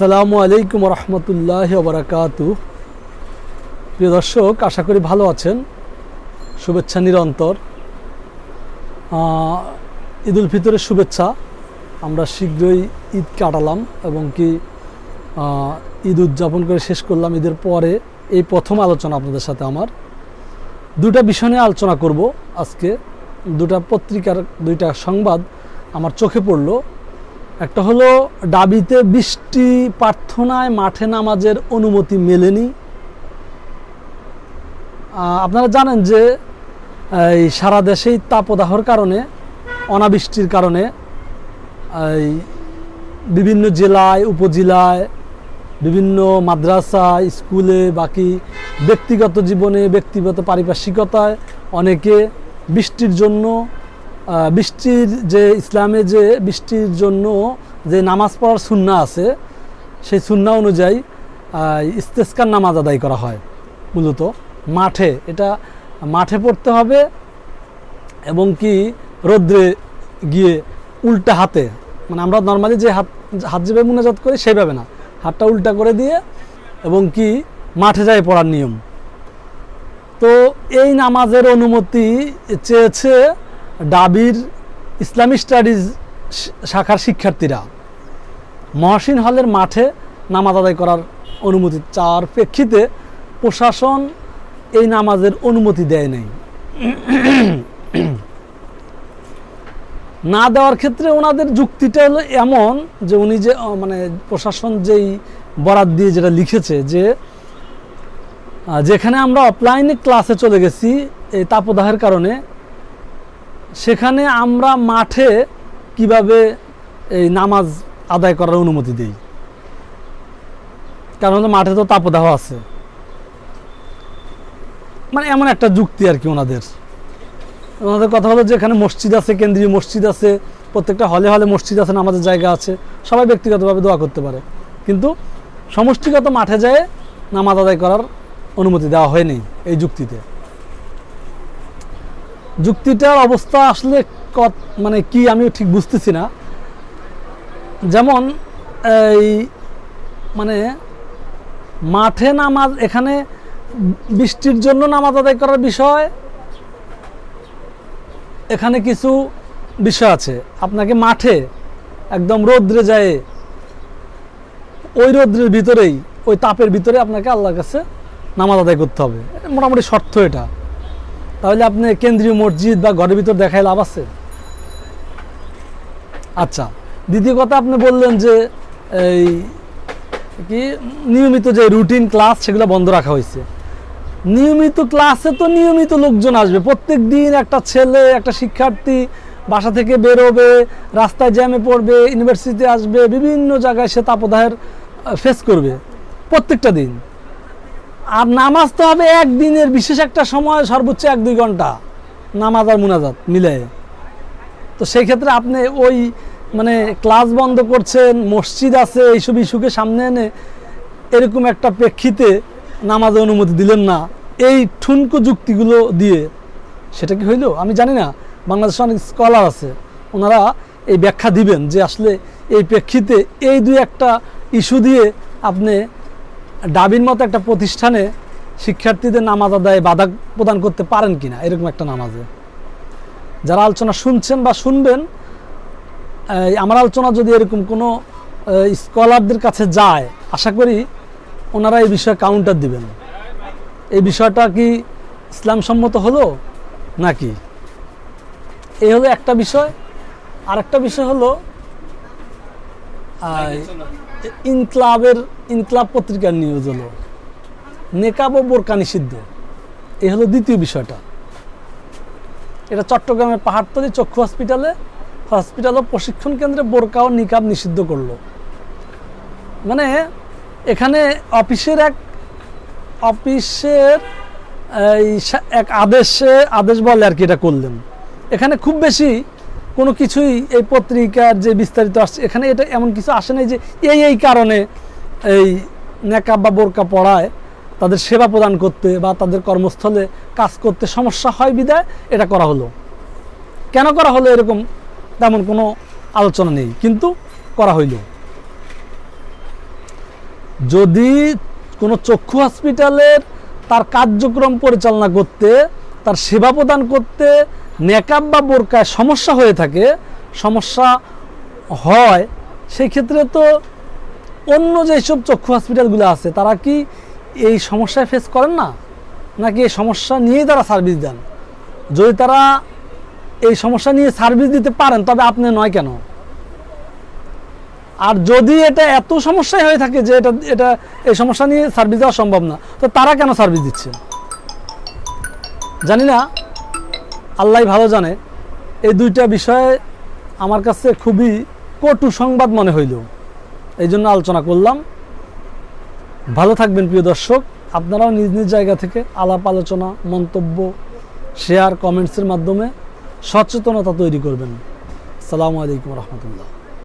আসসালামু আলাইকুম রহমতুল্লাহ বারাকাতু প্রিয় দর্শক, আশা করি ভালো আছেন। শুভেচ্ছা নিরন্তর। ঈদ উল ফিতরের শুভেচ্ছা। আমরা শীঘ্রই ঈদ কাটালাম এবং কি ঈদ উদযাপন করে শেষ করলাম ঈদের পরে। এই প্রথম আলোচনা আপনাদের সাথে আমার। দুটা বিষয় নিয়ে আলোচনা করব আজকে। দুটা পত্রিকার, দুইটা সংবাদ আমার চোখে পড়ল। একটা হলো ডাবিতে বৃষ্টি প্রার্থনায় মাঠে নামাজের অনুমতি মেলেনি। আপনারা জানেন যে, এই সারা দেশেই তাপদাহর কারণে, অনাবৃষ্টির কারণে, এই বিভিন্ন জেলায়, উপজেলায়, বিভিন্ন মাদ্রাসা স্কুলে, বাকি ব্যক্তিগত জীবনে, ব্যক্তিগত, পারিপার্শ্বিকতায় অনেকে বৃষ্টির জন্য বৃষ্টির যে ইসলামে যে বৃষ্টির জন্য যে নামাজ পড়ার সুন্না আছে, সেই সুন্না অনুযায়ী ইস্তেস্কার নামাজ আদায় করা হয় মূলত। মাঠে, এটা মাঠে পড়তে হবে এবং কি রোদ্রে গিয়ে উল্টা হাতে মানে আমরা নর্মালি যে হাত হাত যেভাবে মুনাজাত করি সেইভাবে না, হাতটা উল্টা করে দিয়ে এবং কি মাঠে যায় পড়ার নিয়ম। তো এই নামাজের অনুমতি চেয়েছে ডাবির ইসলামী স্টাডিজ শাখার শিক্ষার্থীরা মহসিন হলের মাঠে নামাজ আদায় করার অনুমতি চাওয়ার প্রেক্ষিতে প্রশাসন এই নামাজের অনুমতি দেয় নাই। না দেওয়ার ক্ষেত্রে ওনাদের যুক্তিটা হলো এমন যে উনি যে মানে প্রশাসন যেই বরাত দিয়ে যেটা লিখেছে যে যেখানে আমরা অফলাইনে ক্লাসে চলে গেছি, এই তাপদাহের কারণে সেখানে আমরা মাঠে কীভাবে এই নামাজ আদায় করার অনুমতি দিই? কারণ মাঠে তো তাপদাহ আছে। মানে এমন একটা যুক্তি আর কি ওনাদের। ওনাদের কথা হলো যে এখানে মসজিদ আছে, কেন্দ্রীয় মসজিদ আছে, প্রত্যেকটা হলে হলে মসজিদ আছে, নামাজের জায়গা আছে, সবাই ব্যক্তিগতভাবে দোয়া করতে পারে। কিন্তু সমষ্টিগত মাঠে যায় নামাজ আদায় করার অনুমতি দেওয়া হয়নি এই যুক্তিতে। যুক্তিটার অবস্থা আসলে মানে কি আমি ঠিক বুঝতেছি না। যেমন এই মানে মাঠে নামাজ এখানে বৃষ্টির জন্য নামাজ আদায় করার বিষয়, এখানে কিছু বিষয় আছে। আপনাকে মাঠে একদম রৌদ্রে যায়, ওই রৌদ্রের ভিতরেই, ওই তাপের ভিতরে আপনাকে আল্লাহর কাছে নামাজ আদায় করতে হবে। মোটামুটি শর্ত এটা। তাহলে আপনি কেন্দ্রীয় মসজিদ বা ঘরের ভিতর দেখায় লাভ আছে? আচ্ছা দ্বিতীয় কথা আপনি বললেন যে এই কি নিয়মিত যে রুটিন ক্লাস সেগুলো বন্ধ রাখা হয়েছে। নিয়মিত ক্লাসে তো নিয়মিত লোকজন আসবে। প্রত্যেক দিন একটা ছেলে, একটা শিক্ষার্থী বাসা থেকে বেরোবে, রাস্তায় জ্যামে পড়বে ইউনিভার্সিটিতে আসবে, বিভিন্ন জায়গায় সে তাপদাহের ফেস করবে প্রত্যেকটা দিন। আর নামাজ তো হবে একদিনের বিশেষ একটা সময়, সর্বোচ্চ এক দুই ঘণ্টা নামাজ আর মুনাজাত মিলে তো সেই ক্ষেত্রে আপনি ওই মানে ক্লাস বন্ধ করছেন, মসজিদ আছে, এইসব ইস্যুকে সামনে এনে এরকম একটা প্রেক্ষিতে নামাজে অনুমতি দিলেন না। এই ঠুনকো যুক্তিগুলো দিয়ে সেটা কি হইল? আমি জানি না। বাংলাদেশে অনেক স্কলার আছে, ওনারা এই ব্যাখ্যা দিবেন যে আসলে এই প্রেক্ষিতে এই দুই একটা ইস্যু দিয়ে আপনি ডাবির মতো একটা প্রতিষ্ঠানে শিক্ষার্থীদের নামাজ আদায়ে বাধা প্রদান করতে পারেন কিনা? এরকম একটা নামাজে। যারা আলোচনা শুনছেন বা শুনবেন আমার আলোচনা যদি এরকম কোনো স্কলারদের কাছে যায়, আশা করি ওনারা এই বিষয়ে কাউন্টার দিবেন। এই বিষয়টা কি ইসলাম সম্মত হলো নাকি? এই হলো একটা বিষয়। আর একটা বিষয় হলো ইনক্লাবের ইনক্লাব পত্রিকার নিউজ হলো নেকাব ও বোরকা নিষিদ্ধ। এই হলো দ্বিতীয় বিষয়টা। এটা চট্টগ্রামের পাহাড়তলি চক্ষু হসপিটালে হসপিটাল ও প্রশিক্ষণ কেন্দ্রে বোরকা ও নিকাব নিষিদ্ধ করল। মানে এখানে অফিসের এক, অফিসের এই এক আদেশে আদেশ বলে আর কি এটা করলেন। এখানে খুব বেশি কোনো কিছুই এই পত্রিকার যে বিস্তারিত আসছে, এখানে এটা এমন কিছু আসে নাই যে এই এই কারণে এই নেকাব বা বোরকা পড়ায় তাদের সেবা প্রদান করতে বা তাদের কর্মস্থলে কাজ করতে সমস্যা হয় বিদায়, এটা করা হলো। কেন করা হলো এরকম তেমন কোনো আলোচনা নেই, কিন্তু করা হইল। যদি কোনো চক্ষু হসপিটালের তার কার্যক্রম পরিচালনা করতে, তার সেবা প্রদান করতে নেকাব বা বোরকায় সমস্যা হয়ে থাকে, সমস্যা হয় সেই ক্ষেত্রে তো অন্য যেসব চক্ষু হসপিটালগুলো আছে, তারা কি এই সমস্যায় ফেস করেন না? নাকি এই সমস্যা নিয়েই তারা সার্ভিস দেন? যদি তারা এই সমস্যা নিয়ে সার্ভিস দিতে পারেন, তবে আপনি নয় কেন? আর যদি এটা এত সমস্যায় হয়ে থাকে যে এটা এটা এই সমস্যা নিয়ে সার্ভিস দেওয়া সম্ভব না, তো তারা কেন সার্ভিস দিচ্ছে? জানি না। আল্লাহ ভালো জানে। এই দুইটা বিষয়ে আমার কাছে খুবই কটু সংবাদ মনে হইল। এই জন্য আলোচনা করলাম। ভালো থাকবেন প্রিয় দর্শক। আপনারাও নিজ নিজ জায়গা থেকে আলাপ, আলোচনা, মন্তব্য শেয়ার কমেন্টসের মাধ্যমে সচেতনতা তৈরি করবেন। আসসালামু আলাইকুম রহমতুল্লাহ।